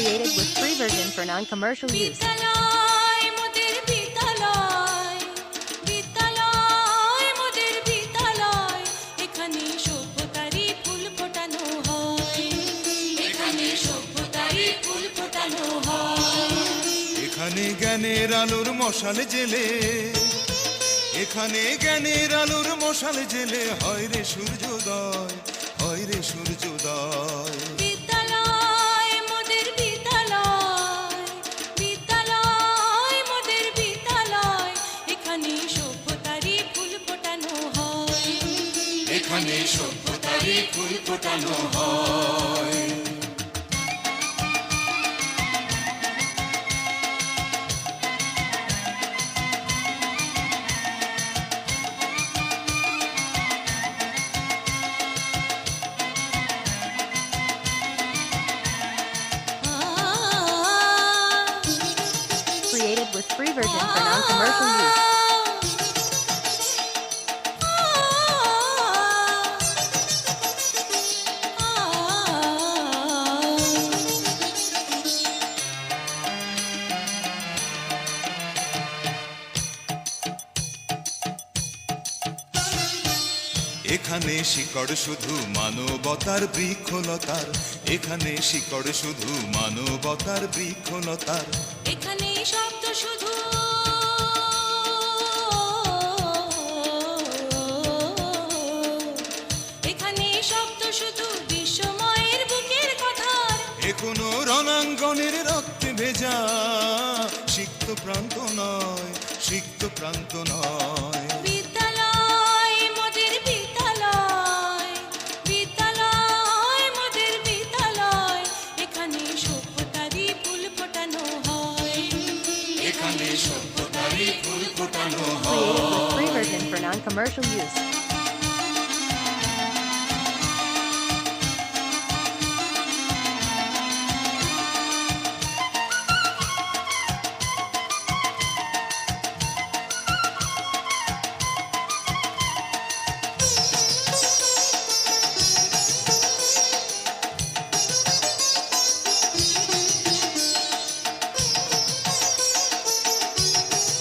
Created with free version for non-commercial use. হয় হয় এখানে জ্ঞানের আলোর মশাল জেলে এখানে জ্ঞানের আলোর মশাল জেলে হয় রে সূর্যোদয় এখানে সভ্যতারই ফুল ফোটানো হয় Created with free version for non-commercial use. এখানে শিকড় শুধু মানবতার বৃক্ষলতার এখানে শিকড় শুধু মানবতার বৃক্ষলতার এখানে শব্দ শুধু এখানে শব্দ শুধু বিশ্বময়ের বুকের কথার এ রণাঙ্গনের রক্তে ভেজা সিক্ত প্রান্ত নয় সিক্ত প্রান্ত নয়। Free version for non-commercial use.